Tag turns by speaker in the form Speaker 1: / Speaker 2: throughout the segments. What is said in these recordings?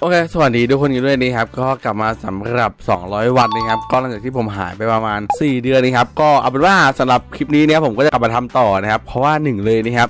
Speaker 1: โอเค สวัสดีทุกคนกันด้วยนะครับ ก็กลับมาสำหรับ 200 วันนะครับ ก็หลังจากที่ผมหายไปประมาณ 4 เดือนนะครับ ก็เอาเป็นว่าสำหรับคลิปนี้เนี่ยผมก็จะกลับมาทำต่อนะครับ เพราะว่าหนึ่งเลยนะครับ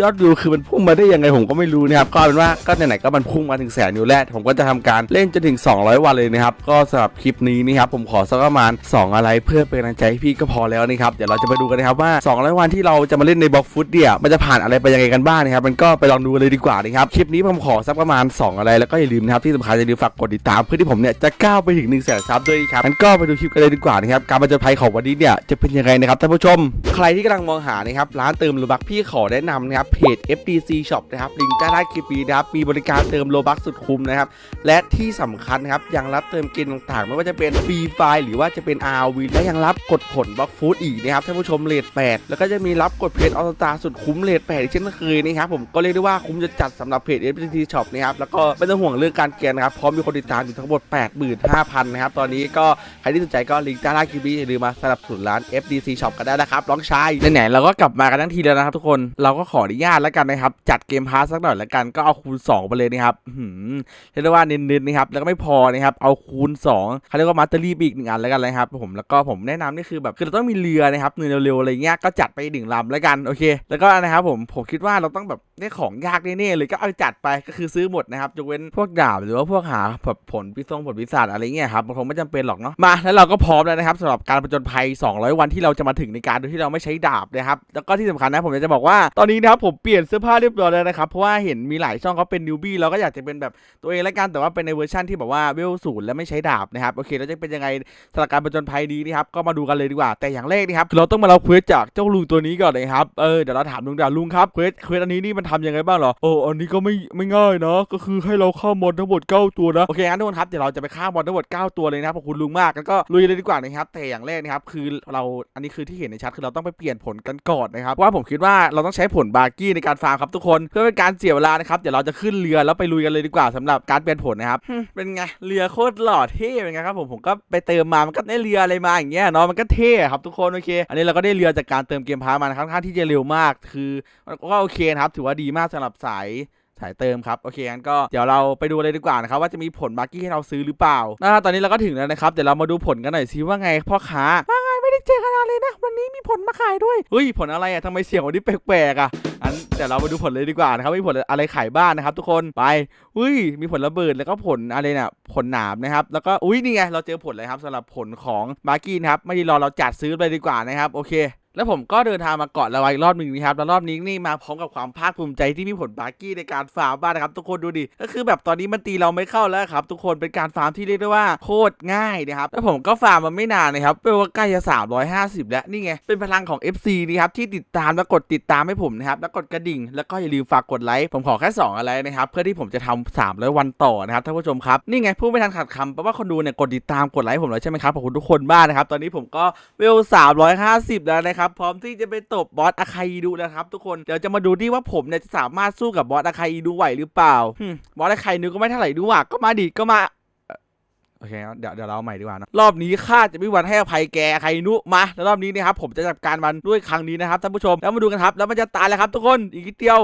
Speaker 1: ยอดวิวคือมันพุ่งมาได้ยังไงผมก็ไม่รู้นะครับก็เอาเป็นว่าก็ไหนๆก็มันพุ่งมาถึงแสนวิวแล้วผมก็จะทำการเล่นจนถึง 200 วันเลยนะครับก็สำหรับคลิปนี้นะครับผมขอสักประมาณ 2 อะไรเพื่อเป็นกำลังใจให้พี่ก็พอแล้วนะครับเดี๋ยวเราจะไปดูกันนะครับว่า 200 วันที่เราจะมาเล่นในบล็อกฟุตเนี่ยมันจะผ่านอะไรไปยังไงกันบ้างนะครับมันก็ไปลองดูเลยดีกว่านะครับคลิปนี้ผมขอสักประมาณ 2 อะไรแล้วก็อย่าลืมนะครับที่สำคัญอย่าลืมฝากกดติดตามเพื่อที่ผมเนี่ยจะก้าวไปถึง1นึ่งแสนซับด้วยครับงั้นก็ไปดูคลิปกันเลยดีกว่านะครับการมาเจอภัยของวันนี้เนี่ยจะเป็นยังไงนะครับท่านผู้ชม ใครที่กำลังมองหานะครับร้านเติมโลบักพี่ขอแนะนำนะครับเพจ FDC Shop นะครับลิงก์ใต้ล่างคลิปนี้นะครับมีบริการเติมโลบักสุดคุ้มนะครับและที่สำคัญนะครับยังรับเติมเกมต่างๆ ไม่ว่าจะเป็นฟรีไฟหรือว่าจะเป็น RV และยังรับกดผลบล็อกฟูดอีกนะครับท่านผู้ชมเลท8แล้วก็จะมีรับกดเพจออสตาสุดคุ้มเลท8อีกเช่นเคยนะครับผมก็เรียกได้ว่าคุ้มจะจัดสำหรับเพจ FDC Shop นะครับแล้วก็ไม่ต้องห่วงเรื่องการเกณฑ์นะครับพร้อมมีคนติดตามอยู่ทั้งหมด 85,000นะครับตอนนี้ก็ใครที่สนใจก็ลิงก์ใต้ล่างคลิปนี้อย่าลืมมาสนับสนุนร้าน FDC Shop กันได้นะครับน้องชายไหนๆเราก็กลับมากันทั้งทีแล้วนะครับทุกคนเราก็ขออนุญาตแล้วกันนะครับ จัดเกมพาร์สักหน่อยแล้วกันก็เอาคูณ 2 ไปเลยนะครับหือเรียกได้ว่าเน้นๆนะครับแล้วก็ไม่พอนะครับเอาคูณ2เขาเรียกว่ามาสเตอรี่อีกหนึ่งอันแล้วกันเลยครับผมแล้วก็ผมแนะนำนี่คือแบบคือเราต้องมีเรือนะครับเรือเร็วๆอะไรเงี้ยก็จัดไปหนึ่งลำแล้วกันโอเค แล้วก็นะครับผมผมคิดว่าเราต้องแบบได้ของยากแน่ๆเลยก็เอาจัดไปก็คือซื้อหมดนะครับยกเว้นพวกดาบหรือว่าพวกหาแบบผลพิซงผลพิศาจอะไรเงี้ยครับมันคงไม่จำเป็นหรอกเนาะมาแล้วเราก็พร้อมแล้วนะครับสำหรับการผจญภัย 200 วันที่เราจะมาถึงในการโดยที่เราไม่ใช้ดาบนะครับแล้วก็ที่สำคัญนะผมจะบอกว่าตอนนี้นะครับผมเปลี่ยนเสื้อผ้าเรียบร้อยแล้วนะครับเพราะว่าเห็นมีหลายช่องเขาเป็นนิวบี้เราก็อยากจะเป็นแบบตัวเองล้วกันแต่ว่าเป็นในเวอร์ชันที่แบบว่าเวลศูนย์และไม่ใช้ดาบนะครับโอเคแล้วจะเป็นยังไงสำหรับการผจญภัยนี้นะครับก็มาดูกันเลยดีกว่า แต่อย่างแรกนะครับเราต้องมาเราเควสจากเจ้าลุงตัวนี้ก่อนเลยครับเออเดี๋ยวเราถามลุงดีลุงครับเควสเควสอันนี้นี่มันทำยังไงบ้างเหรอโอ้อันนี้ก็ไม่ไม่ง่ายนะก็คือให้เราฆ่ามอนทั้งหมด9ตัวนะโอเคงั้นทุกคนครับเดี๋ยวเราจะไปฆ่ามอนทั้งหมด9ตัวเลยนะครับขอบคุณลุงมากแล้วก็ลุยเลยดีกว่านะครับแต่อย่างแรกนะครับคือเราอันนี้คือที่เห็นในชัดคือเราต้องไปเปลี่ยนผลกันก่อนนะครับว่าผมคิดว่าเราต้องใช้ผลบาร์กี้ในการฟาร์มครับทุกคนเพื่อเป็นการเสียเวลานะครับเดี๋ยวเราจะขึ้นเรือแล้วไปลุยกันเลยดีกว่าสำหรับการเปลี่ยนผลนะครับหึเป็นไงเรือโคตรหล่อเท่เป็นไงครับผมผมก็ไปเติมมามันก็ได้เรืออะไรมาอย่างเงี้ยเนาะมันก็เท่ครับทุกคนโอเค อันนี้เราก็ได้เรือจากการเติมเกมพาร์ทมาค่อนข้างที่จะเร็วมาก คือมันก็โอเคนะครับถือว่าดีมากสำหรับสายสายเติมครับ โอเคงั้นก็เดี๋ยวเราไปดูเลยดีกว่านะครับ ว่าจะมีผลบาร์กี้ให้เราซื้อหรือเปล่านะตอนนี้เราก็ถึงแล้วนะครับเดี๋ยวเรามาดูผลกันหน่อยสิว่าไงพ่อค้าว่า ได้เจอกันนานเลยนะ วันนี้มีผลมาขายด้วย เฮ้ย ผลอะไรอะทำไมเสียงวันนี้แปลกๆอะอันเดี๋ยวเรามาดูผลเลยดีกว่านะครับมีผลอะไรขายบ้านนะครับ ทุกคนไปอุ้ย มีผลระเบิดแล้วก็ผลอะไรเนี่ยผลหนามนะครับ แล้วก็อุ้ยนี่ไงเราเจอผลเลยครับสำหรับผลของบาร์กี้นะครับไม่ได้รอเราจัดซื้อไปดีกว่านะครับ โอเค แล้วผมก็เดินทางมาเกาะละวายอีกรอบหนึ่งนะครับแล้วรอบนี้นี่มาพร้อมกับความภาคภูมิใจที่มีผลบาร์กี้ในการฟาร์มบ้านนะครับทุกคนดูดิก็คือแบบตอนนี้มันตีเราไม่เข้าแล้วครับทุกคนเป็นการฟาร์มที่เรียกได้ว่าโคตรง่ายนะครับแล้วผมก็ฟาร์มมาไม่นานนะครับเป็นว่าใกล้จะ350 แล้วนี่ไงเป็นพลังของ FC นะครับที่ติดตามและกดติดตามให้ผมนะครับแล้วกดกระดิ่ง แล้วก็อย่าลืมฝากกดไลค์ผมขอแค่สองอะไรนะครับเพื่อที่ผมจะทำ300วันต่อนะครับท่านผู้ชมครับนี่ไงพูดไม่ทันขาดคำแปลว่าคนดูเนี่ยกดติดตามกดไลค์ผมแล้วใช่ไหมครับขอบคุณทุกคนมากนะครับตอนนี้ผมก็เวล350 แล้วนะครับพร้อมที่จะไปตบบอสอาคาอีดูนะครับ ทุกคนเดี๋ยวจะมาดูดิว่าผมเนี่ยจะสามารถสู้กับบอสอาคาอีดูไหวหรือเปล่าบอสอาคาอีดูก็ไม่เท่าไหร่ดูว่ะก็มาดิก็มาโอเคเดี๋ยวเดี๋ยวเราใหม่ดีกว่านะรอบนี้ข้าจะไม่มีวันให้อภัยแกใครนุมาแล้วรอบนี้นะครับผมจะจัดการมันด้วยครั้งนี้นะครับท่านผู้ชมแล้วมาดูกันครับ แล้วมันจะตายแล้วครับทุกคนอีกนิดเดียว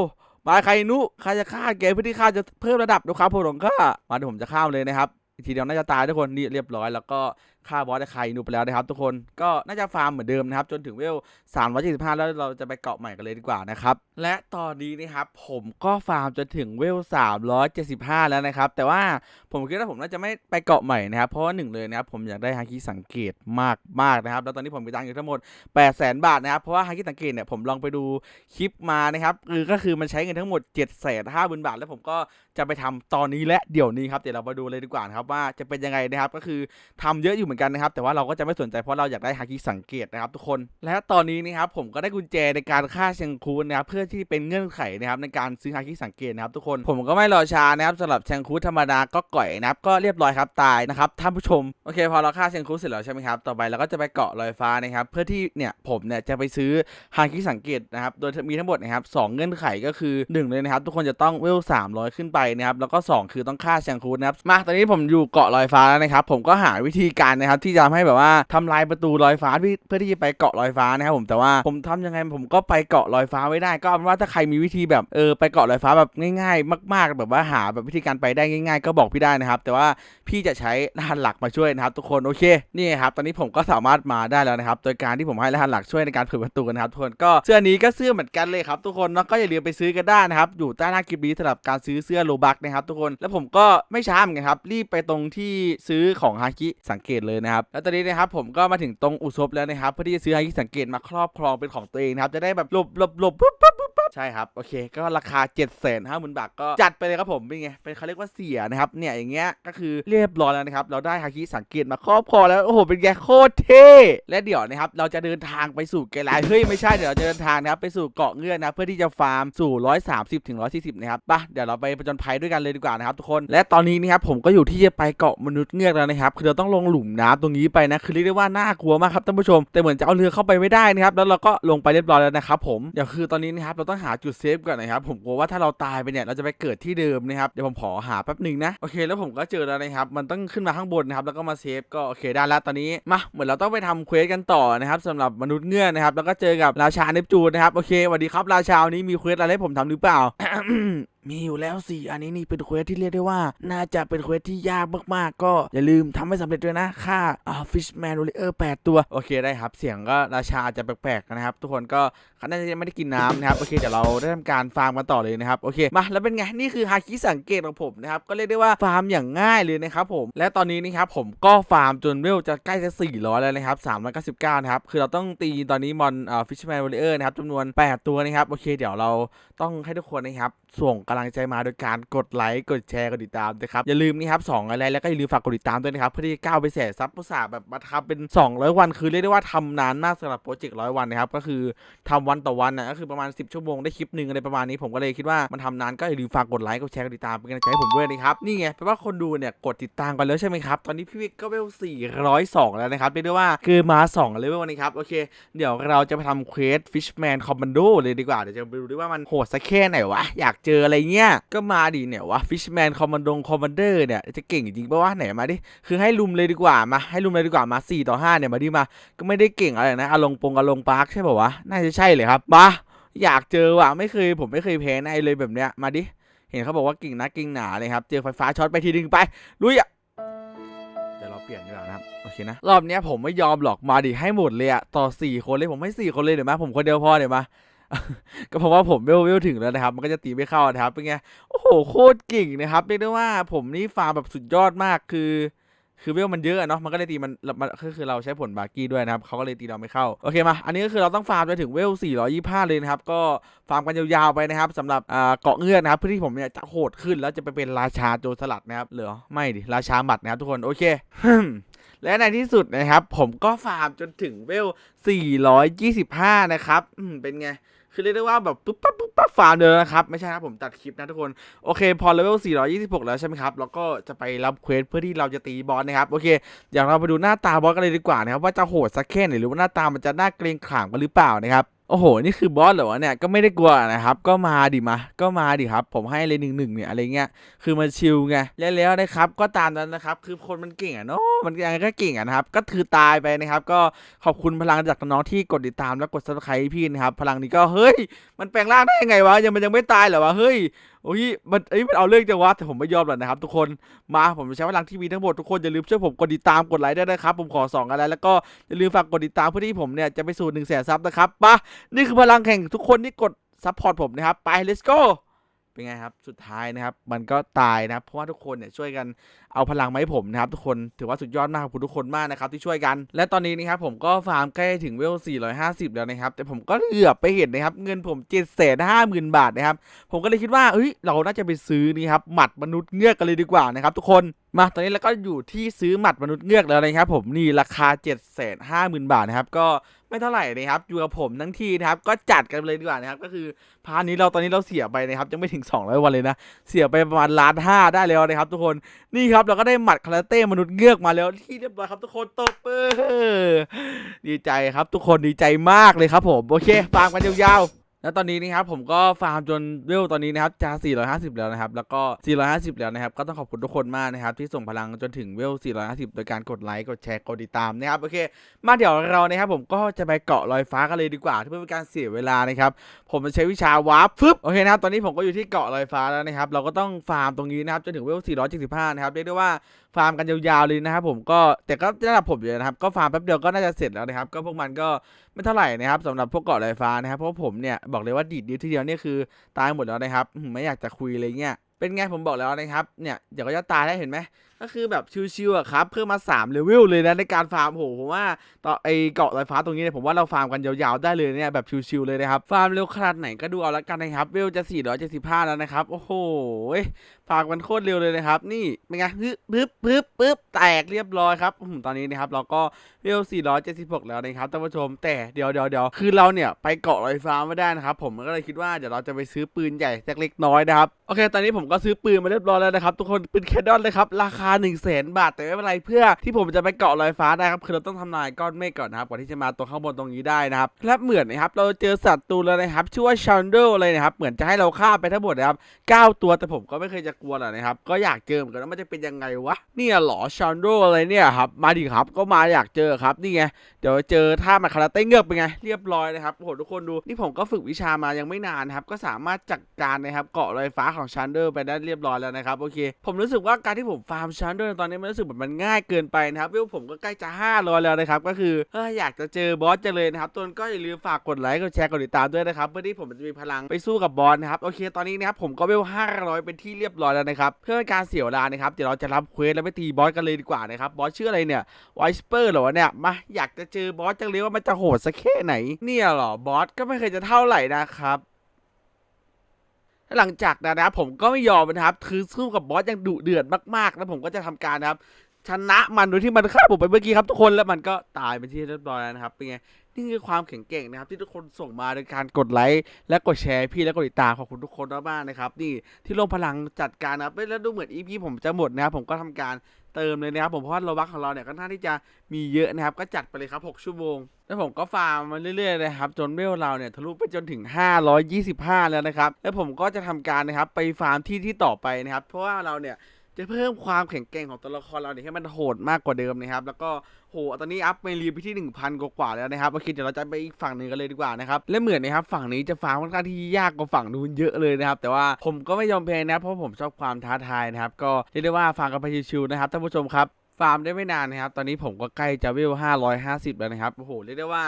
Speaker 1: มาใครนุข้าจะฆ่าแกเพื่อที่ข้าจะเพิ่มระดับดูครับผมของข้ามาเดี๋ยวผมจะฆ่ามเลยนะครับอีกทีเดียวน่าจะตายทุกคนนี่เรียบร้อยแล้วก็ ฆ่าบอสไคนูไปแล้วนะครับทุกคนก็น่าจะฟาร์มเหมือนเดิมนะครับ จนถึงเวล 375 แล้วเราจะไปเกาะใหม่กันเลยดีกว่านะครับ และตอนนี้นะครับผมก็ฟาร์มจนถึงเวล 375 แล้วนะครับ แต่ว่าผมคิดว่าผมน่าจะไม่ไปเกาะใหม่นะครับ เพราะว่าหนึ่งเลยนะครับผมอยากได้ฮาคิสังเกตมากมากนะครับ แล้วตอนนี้ผมมีตังค์อยู่ทั้งหมด 800,000 บาทนะครับ เพราะว่าฮาคิสังเกตเนี่ยผมลองไปดูคลิปมานะครับคือก็คือมันใช้เงินทั้งหมด 7 5 0 0 0 0บาท แล้วผมก็จะไปทำตอนนี้และเดี๋ยวนี้ครับเดี๋ยวเรามาดูเลยดีกว่านะครับว่าจะเป็นยังไงนะครับก็คือทำเยอะอยู่เหมือนกันนะครับ แต่ว่าเราก็จะไม่สนใจเพราะเราอยากได้ฮาคิสังเกตนะครับทุกคน และตอนนี้นะครับผมก็ได้กุญแจในการฆ่าเชียงคูนนะครับเพื่อที่เป็นเงื่อนไขนะครับในการซื้อฮาคิสังเกตนะครับทุกคนผมก็ไม่รอช้านะครับสำหรับเชียงคูนธรรมดาก็ก่อยนะครับก็เรียบร้อยครับตายนะครับท่านผู้ชมโอเคพอเราฆ่าเชียงคูนเสร็จแล้วใช่ไหมครับต่อไปเราก็จะไปเกาะลอยฟ้านะครับเพื่อที่เนี่ยผมเนี่ยจะไปซื้อฮาคิสังเกตนะครับโดยมีทั้งหมดนะครับสองเงื่อนไขก็คือหนึ่งเลยนะครับ ทุกคนจะต้องเวล300 ขึ้นไปนะครับแล้วก็สองคือต้องฆ่าแชงคูนะครับมาตอนนี้ผมอยู่เกาะลอยฟ้าแล้วนะครับผมก็หาวิธีการนะครับที่จะทำให้แบบว่าทำลายประตูลอยฟ้าเพื่อเพื่อที่จะไปเกาะลอยฟ้านะครับผมแต่ว่าผมทำยังไงผมก็ไปเกาะลอยฟ้าไม่ได้ ก็เอาเป็นว่าถ้าใครมีวิธีแบบเออไปเกาะลอยฟ้าแบบง่ายๆ มาก ๆ แบบว่าหาแบบวิธีการไปได้ง่าย ๆ ก็บอกพี่ได้นะครับ แต่ว่าพี่จะใช้รหัสหลักมาช่วยนะครับ ทุกคนโอเคนี่ครับตอนนี้ผมก็สามารถมาได้แล้วนะครับโดยการที่ผมให้รหัสหลักช่วยในการเปิดประตูนะครับทุกคนก็เสื้อนี้ก็เสื้อเหมือนกันเลยครับทุกคนแล้วก็อย่าลืมไปซื้อกันได้นะครับอยู่ใต้หน้าคลิปนี้สำหรับการซื้อเสื้อโลบักนะครับทุกคนแล้วผมก็ไม่ช้าเหมือนกันครับรีบไปตรงที่ซื้อของฮาคิสังเกตเลยนะครับแล้วตอนนี้นะครับผมก็มาถึงตรงอุซบแล้วนะครับเพื่อที่จะซื้อไฮาคิสังเกตมาครอบครองเป็นของตัวเองนะครับจะได้แบบหลบหลบหลบปุ๊บปุ๊บ ใช่ครับ โอเค ก็ราคา7จ็ดแสนห้าหมื่นบาทก็จัดไปเลยครับผม เป็นไง เป็นเขาเรียกว่าเสียนะครับ เนี่ยอย่างเงี้ย ก็คือเรียบร้อยแล้วนะครับ เราได้ฮาคิสังเกตมาครอบครองแล้ว โอ้โห เป็นไงโคตรเท่ และเดี๋ยวนะครับ เราจะเดินทางไปสู่เกลาเฮ้ย ไม่ใช่ เดี๋ยวเราจะเดินทางนะครับ ไปสู่เกาะเงือนนะ เพื่อที่จะฟาร์มสู่ 130ถึง140 นะครับไปะเดี๋ยวเราไปประจนภัยด้วยกันเลยดีกว่านะครับทุกคน และตอนนี้นะครับผมก็อยู่ที่จะไปเกาะมนุษย์เงือกแล้วนะครับ คือเราต้องลงหลุมน้ำตรงนี้ไปนะ คือเรียกได้ว่าน่ากลัวมากครับท่านผู้ชม แต่เหมือนจะเอาเรือเข้าไปไม่ได้นะครับ แล้วเราก็ลงไปเรียบร้อยแล้วนะครับผมเดี๋ยวคือตอนนี้นะครับเราต้องหาจุดเซฟก่อนนะครับผมกลัวว่าถ้าเราตายไปเนี่ยเราจะไปเกิดที่เดิมนะครับเดี๋ยวผมขอหาแป๊บหนึ่งนะโอเคแล้วผมก็เจอแล้วนะครับมันต้องขึ้นมาข้างบนนะครับแล้วก็มาเซฟก็โอเคได้แล้วตอนนี้มาเหมือนเราต้องไปทำเควสกันต่อนะครับสำหรับมนุษย์เงื่อนนะครับแล้วก็เจอกับราชาเนปจูนนะครับโอเคสวัสดีครับราชาวันนี้มีเควสอะไรให้ผมทำหรือเปล่า มีอยู่แล้วสิอันนี้นี่เป็นเควสที่เรียกได้ว่า น่าจะเป็นเควสที่ยากมากๆ ก็อย่าลืมทำให้สำเร็จด้วยนะค่าอ่า Fishman Warrior 8ตัว โอเคได้ครับ เสียงก็ราชาอาจจะแปลกๆนะครับ ทุกคนก็เขาน่าจะยังไม่ได้กินน้ำนะครับ โอเคเดี๋ยวเราได้ทำการฟาร์มกันต่อเลยนะครับ โอเค มาแล้วเป็นไง นี่คือฮาคิสังเกตของผมนะครับ ก็เรียกได้ว่าฟาร์มอย่างง่ายเลยนะครับผม และตอนนี้นะครับผมก็ฟาร์มจนเวลจะใกล้จะ400แล้วนะครับ399นะครับ คือเราต้องตีตอนนี้มอนอ่า Fishman Warrior นะครับจำนวน 8 ตัวนะครับ โอเค เดี๋ยวเราต้องให้ทุกคนนะครับส่งกลังใจมาโดยการกดไลค์กดแชร์กดติดตามนะครับอย่าลืมนี่ครับสองอะไรแล้วก็อย่าลืมฝากกดติดตามด้วยนะครับเพื่อที่จะก้าวไปแสนซับภาษาแบบมาทำเป็น 200 วัน คือเรียกได้ว่าทำนานมากสำหรับโปรเจกต์ร้อยวันนะครับก็คือทำวันต่อวันนะก็คือประมาณ 10 ชั่วโมงได้คลิปหนึ่งอะไรประมาณนี้ผมก็เลยคิดว่ามันทำนานก็อย่าลืมฝากกดไลค์กดแชร์กดติดตามเป็นกำลังใจให้ผมด้วยนะครับนี่ไงแปลว่าคนดูเนี่ยกดติดตามกันแล้วใช่ไหมครับตอนนี้พี่วิกก็เวล402 แล้วนะครับเรียกได้ว่าคือมา2เลเวลนี้ครับโอเค เดี๋ยวเราจะไปทำเควส Fishman Commando เลยดีกว่าเดี๋ยวจะไปดูดิว่ามันโหดสักแค่ไหนวะอยากเจออะไรเงี้ยก็มาดิเนี่ยวะ Fishman Commando Commander เนี่ยจะเก่งจริงปะวะไหนมาดิคือให้ลุมเลยดีกว่ามาให้ลุมเลยดีกว่ามา4ต่อ5เนี่ยมาดิมาก็ไม่ได้เก่งอะไรนะอลงปงอลงปาร์คใช่ป่าวะน่าจะใช่เลยครับมาอยากเจอว่ะไม่เคยผมไม่เคยแพ้ในเลยแบบเนี้ยมาดิเห็นเขาบอกว่าเก่งนะเก่งหนาเลยครับเจอไฟฟ้าช็อตไปทีนึงไปลุยอะเดี๋ยวเราเปลี่ยนดีกว่านะครับโอเคนะรอบเนี้ยผมไม่ยอมหรอกมาดิให้หมดเลยอะต่อสี่คนเลยผมให้สี่คนเลยเดี๋ยวมาผมคนเดียวพอเดี๋ยวมา ก็เพราะว่าผมเวลเวลถึงแล้วนะครับ มันก็จะตีไม่เข้านะครับ เป็นไง โอ้โห โคตรเก่งนะครับ เรียกได้ว่าผมนี่ฟาร์มแบบสุดยอดมาก คือ คือเวลมันเยอะเนาะ มันก็เลยตีมันมันก็คือเราใช้ผลบาร์กี้ด้วยนะครับ เขาก็เลยตีเราไม่เข้า โอเคมา อันนี้ก็คือเราต้องฟาร์มไปถึงเวล 425 เลยนะครับ ก็ฟาร์มกันยาวๆไปนะครับสำหรับเกาะเงื่อนนะครับ เพื่อที่ผมเนี่ยจะโหดขึ้นแล้วจะไปเป็นราชาโจรสลัดนะครับ เหรอไม่ดิ ราชาหมัดนะครับทุกคน โอเคและในที่สุดนะครับ ผมก็ฟาร์มจนถึงเวล 425 นะครับเป็นไง คือเรียกได้ว่าแบบปุ๊บปั๊บปุ๊บปั๊บฟาร์มเลยนะครับ ไม่ใช่ครับผมตัดคลิปนะทุกคน โอเค พอเลเวล 426 แล้วใช่ไหมครับ แล้วก็จะไปรับเควสเพื่อที่เราจะตีบอสนะครับ โอเค อย่างเราไปดูหน้าตาบอสกันเลยดีกว่านะครับ ว่าจะโหดสักแค่ไหนหรือว่าหน้าตามันจะน่าเกรงขามกันหรือเปล่านะครับ อ้โห นี่คือบอสเหรอวะเนี่ย ก็ไม่ได้กลัวนะครับ ก็มาดิมา ก็มาดิครับ ผมให้เลยหนึ่งหนึ่งเนี่ยอะไรเงี้ย คือมันชิลไง แล้วๆนะครับ ก็ตามนั้นนะครับ คือคนมันเก่งอะเนาะ มันยังไงก็เก่งอะนะครับ ก็คือตายไปนะครับ ก็ขอบคุณพลังจากน้องที่กดติดตามและกด subscribe พี่นะครับ พลังนี้ก็เฮ้ย มันแปลงร่างได้ยังไงวะ ยังมันยังไม่ตายเหรอวะ เฮ้ย โอ้ยมันเอ้ยมันเอาเรื่องจังวะแต่ผมไม่ยอมหรอกนะครับ ทุกคนมาผมใช้พลังที่มีทั้งหมดทุกคนอย่าลืมช่วยผมกดติดตามกดไลค์ด้วยนะครับ ผมขอสองอะไรแล้วก็อย่าลืมฝากกดติดตามเพื่อที่ผมเนี่ยจะไปสู่หนึ่งแสนซับนะครับปะนี่คือพลังแห่งทุกคนที่กดซัพพอร์ตผมนะครับไป let's go เป็นไงครับสุดท้ายนะครับ มันก็ตายนะครับเพราะว่าทุกคนเนี่ยช่วยกันเอาพลังมาให้ผมนะครับทุกคนถือว่าสุดยอดมากขอบคุณทุกคนมากนะครับที่ช่วยกัน และตอนนี้นะครับผมก็ฟาร์มใกล้ถึงเวล 450 แล้วนะครับ แต่ผมก็เหลือบไปเห็นนะครับ เงินผม750,000บาทนะครับ ผมก็เลยคิดว่าเอ้ยเราน่าจะไปซื้อนี่ครับหมัดมนุษย์เงือกกันเลยดีกว่านะครับทุกคนมาตอนนี้เราก็อยู่ที่ซื้อหมัดมนุษย์เงือกแล้วนะครับผมนี่ราคา 750,000 บาทนะครับก็ ไม่เท่าไหร่นะครับอยู่กับผมทั้งทีนะครับก็จัดกันเลยดีกว่านะครับก็คือพาร์ทนี้เราตอนนี้เราเสียไปนะครับยังไม่ถึง 200 วันเลยนะ เสียไปประมาณล้านห้าได้แล้วนะครับ ทุกคนนี่ครับเราก็ได้หมัดคาราเต้มนุษย์เงือกมาแล้วที่เรียบร้อยครับทุกคนตบเบอดีใจครับทุกคนดีใจมากเลยครับผมโอเคฟังกันยาวๆ แล้วตอนนี้นะครับผมก็ฟาร์มจนเวลตอนนี้นะครับจะ 450 แล้วนะครับ แล้วก็ 450 แล้วนะครับ ก็ต้องขอบคุณทุกคนมากนะครับ ที่ส่งพลังจนถึงเวล 450 โดยการกดไลค์ กดแชร์ กดติดตามนะครับ โอเค มาเดี๋ยวเรานะครับผมก็จะไปเกาะลอยฟ้ากันเลยดีกว่าเพื่อเป็นการเสียเวลานะครับ ผมจะใช้วิชาวาร์ปฟึบ โอเคนะครับ ตอนนี้ผมก็อยู่ที่เกาะลอยฟ้าแล้วนะครับ เราก็ต้องฟาร์มตรงนี้นะครับจนถึงเวล 475 นะครับ เรียกได้ว่าฟาร์มกันยาวๆเลยนะครับผมก็แต่ก็ระดับผมอยู่นะครับก็ฟาร์มแป๊บเดียวก็น่าจะเสร็จแล้วนะครับก็พวกมันก็ ไม่เท่าไหร่นะครับสำหรับพวกเกาะลอยฟ้านะครับเพราะว่าผมเนี่ยบอกเลยว่าดีดนิ้วทีเดียวเนี่ยคือตายหมดแล้วนะครับไม่อยากจะคุยเลยเนี่ยเป็นไงผมบอกแล้วนะครับเนี่ยเดี๋ยวก็จะตายได้เห็นไหม ก็คือแบบชิวๆอะครับ เพิ่มมา3เลเวลเลยนะในการฟาร์มโหผมว่าต่อไอเกาะลอยฟ้าตรงนี้เนี่ยผมว่าเราฟาร์มกันยาวๆได้เลยเนี่ยแบบชิวๆเลยนะครับฟาร์มเร็วขนาดไหนก็ดูเอาละกันนะครับเวลจะ 475 แล้วนะครับ โอ้โหฟาร์มกันโคตรเร็วเลยนะครับ นี่เป็นไงปึ๊บปึ๊บปึ๊บปึ๊บแตกเรียบร้อยครับอื้อหือตอนนี้นะครับเราก็เวล 476 แล้วนะครับท่านผู้ชมแต่เดี๋ยวเดี๋ยวเดี๋ยวคือเราเนี่ยไปเกาะลอยฟ้าไม่ได้นะครับผมก็เลยคิดว่าเดี๋ยวเราจะไปซื้อปืนใหญ่สักเล็กน้อยนะครับโอเค ตอนนี้ผมก็ซื้อปืนมาเรียบร้อยแล้วนะครับทุกคนปืนแคดอนเลยครับราคา1 0 0 0 0แสนบาท แต่ไม่เป็นไรเพื่อที่ผมจะไปเกาะลอยฟ้าได้ครับ คือเราต้องทำลายก้อนเมฆก่อนนะครับ ก่อนที่จะมาตัวข้างบนตรงนี้ได้นะครับ และเหมือนนะครับ เราเจอสัตว์ตัวแล้วนะครับ ชื่อว่าชันเดลเลยนะครับ เหมือนจะให้เราฆ่าไปทั้งหมดนะครับ9ตัว แต่ผมก็ไม่เคยจะกลัวหรอกนะครับ ก็อยากเจอเหมือนกันว่ามันจะเป็นยังไงวะ เนี่ยหรอชันเดลอะไรเนี่ยครับ มาดิครับ ก็มาอยากเจอครับ นี่ไง เดี๋ยวเจอท่ามันคาราเต้เงือกเป็นไง เรียบร้อยนะครับ โอ้โหทุกคนดู นี่ผมก็ฝึกวิชามายังไม่นานนะครับ ก็สามารถจัดการนะครับ เกาะลอยฟ้าของชันเดอร์ไปได้เรียบร้อยแล้วนะครับ โอเค ผมรู้สึกว่าการที่ผมฟาร์มชันดอร์ตอนนี้มันรู้สึกแบบมันง่ายเกินไปนะครับวิวผมก็ใกล้จะ500แล้วนะครับก็คืออยากจะเจอบอสจังเลยนะครับตัวนก็อย่าลืมฝากกดไลค์กดแชร์กดติดตามด้วยนะครับเพื่อที่ผมจะมีพลังไปสู้กับบอสนะครับโอเคตอนนี้นะครับผมก็เว500 เป็นที่เรียบร้อยแล้วนะครับเพื่อเป็นการเสียเวลานะครับเดี๋ยวเราจะรับเควสแล้วไปตีบอสกันเลยดีกว่านะครับบอสชื่ออะไรเนี่ยไวสเปอร์เหรอวะเนี่ยมาอยากจะเจอบอสจังเลยว่ามันจะโหดสักแค่ไหนเนี่ยหรอบอสก็ไม่เคยจะเท่าไหร่นะครับ หลังจากนั้นนะครับผมก็ไม่ยอมนะครับ คือสู้กับบอสยังดุเดือดมากๆ แล้วผมก็จะทำการนะครับ ชนะมันโดยที่มันฆ่าผมไปเมื่อกี้ครับทุกคนแล้วมันก็ตายไปที่เรียบร้อยแล้วนะครับเป็นไงนี่คือความแข็งแกร่งนะครับ ที่ทุกคนส่งมาโดยการกดไลค์และกดแชร์พี่และกดติดตามขอบคุณทุกคนมากๆนะครับ นี่ที่ลงพลังจัดการนะครับแล้วดูเหมือนอีพีผมจะหมดนะครับผมก็ทำการ เติมเลยนะครับผมเพราะว่าโลบักของเราเนี่ยก็น่าที่จะมีเยอะนะครับก็จัดไปเลยครับ 6 ชั่วโมง แล้วผมก็ฟาร์มมาเรื่อยๆเลยครับจนเวลเราเนี่ยทะลุไปจนถึง 525 แล้วนะครับแล้วผมก็จะทำการนะครับไปฟาร์มที่ที่ต่อไปนะครับเพราะว่าเราเนี่ย จะเพิ่มความแข็งแกร่งของตัวละครเราเนี่ยให้มันโหดมากกว่าเดิมนะครับ แล้วก็โหตอนนี้อัพเมลีไปที่ 1,000 กว่าแล้วนะครับโอเคเดี๋ยวเราจะไปอีกฝั่งหนึ่งกันเลยดีกว่านะครับ และเหมือนนะครับฝั่งนี้จะฟาร์มค่อนข้างที่ยากกว่าฝั่งนู้นเยอะเลยนะครับ แต่ว่าผมก็ไม่ยอมแพ้นะเพราะผมชอบความท้าทายนะครับ ก็เรียกได้ว่าฟาร์มกันไปชิวๆนะครับท่านผู้ชมครับฟาร์มได้ไม่นานนะครับ ตอนนี้ผมก็ใกล้จะเวล550 แล้วนะครับ โอ้โห เรียกได้ว่า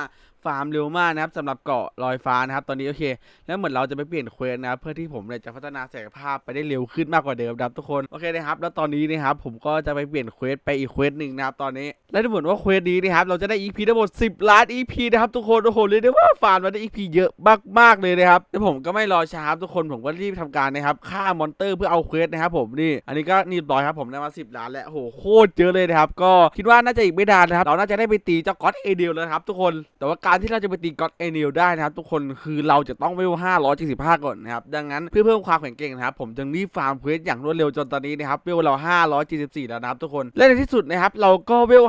Speaker 1: ฟาร์มเร็วมากนะครับสำหรับเกาะลอยฟ้านะครับ ตอนนี้โอเค แล้วเหมือนเราจะไปเปลี่ยนเควสนะครับเพื่อที่ผมเนี่ยจะพัฒนาศักยภาพไปได้เร็วขึ้นมากกว่าเดิมครับทุกคนโอเคนะครับแล้วตอนนี้นะครับผมก็จะไปเปลี่ยนเควสไปอีกเควสหนึ่งนะครับตอนนี้ และดูเหมือนว่าเควสนี้นะครับเราจะได้ EP ทั้งหมด10 ล้าน EP นะครับทุกคนโอ้โหเรียกได้ว่าฟาร์มมาได้ EP เยอะมากๆเลยนะครับแล้วผมก็ไม่รอช้าครับทุกคนผมก็รีบทำการนะครับฆ่ามอนเตอร์เพื่อเอาเควสนะครับผมนี่อันนี้ก็นี่ร้อยครับผมได้มา 10 ล้านแล้วโอ้โหโคตรเยอะเลยนะครับก็คิดว่าน่าจะอีกไม่นานนะครับเราน่าจะได้ไปตีเจ้ากอตเอเดียแล้วครับทุกคนแต่ว่าการที่เราจะไปตีก็อตเอเดียได้นะครับ ทุกคนคือเราจะต้องเวล575 ก่อนนะครับ ดังนั้นเพื่อเพิ่มความแข็งแกร่งนะครับ ผมจึงรีบฟาร์มเควสอย่างรวดเร็วจนตอนนี้นะครับเวลเรา 574 แล้วนะครับทุกคน และในที่สุดนะครับเราก็เวล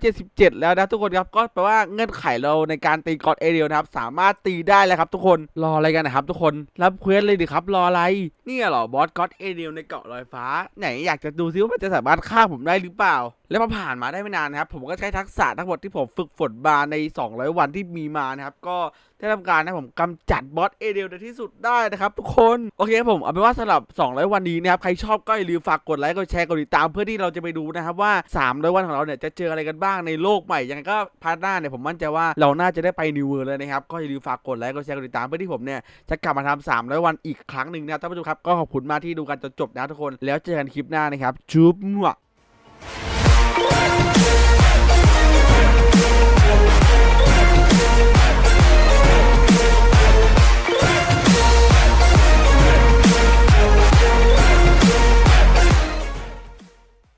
Speaker 1: 577 แล้วนะทุกคนครับก็แปลว่าเงื่อนไขเราในการตีก็อตเอเดียนะครับ สามารถตีได้แล้วครับทุกคนรออะไรกันนะครับ ทุกคนรับเควสเลยดิครับรออะไรเนี่ยเหรอบอสก็อตเอเดียในเกาะลอยฟ้า ไหนอยากจะดูซิว่ามันจะสามารถฆ่าผมได้หรือเปล่า แล้วพอผ่านมาได้ไม่นานนะครับ ผมก็ใช้ทักษะทั้งหมดที่ผมฝึกฝนมาใน 200 วันที่มีมานะครับ ก็ได้ทำการนะผมกำจัดบอสเอเดียในที่สุดได้นะครับทุกคน โอเคครับผมเอาเป็นว่าสำหรับ 200 วันนี้นะครับใครชอบก็อย่าลืมฝากกดไลค์กดแชร์กดติดตามเพื่อที่เราจะไปดูนะครับว่า 300 วันของเราเนี่ยจะเจออะไรกันบ้างในโลกใหม่ยังไงก็พาร์ทหน้าเนี่ยผมมั่นใจว่าเราน่าจะได้ไปนิวเวิร์เลยนะครับก็อย่าลืมฝากกดไลค์กดแชร์กดติดตามเพื่อที่ผมเนี่ยจะกลับมาทำ300 วันอีกครั้งหนึ่งนะครับท่านผู้ชมครับก็ขอบคุณมากที่ดูกันจนจบนะทุกคน แล้วเจอกันคลิปหน้านะครับจุ๊บมั่ว Bye.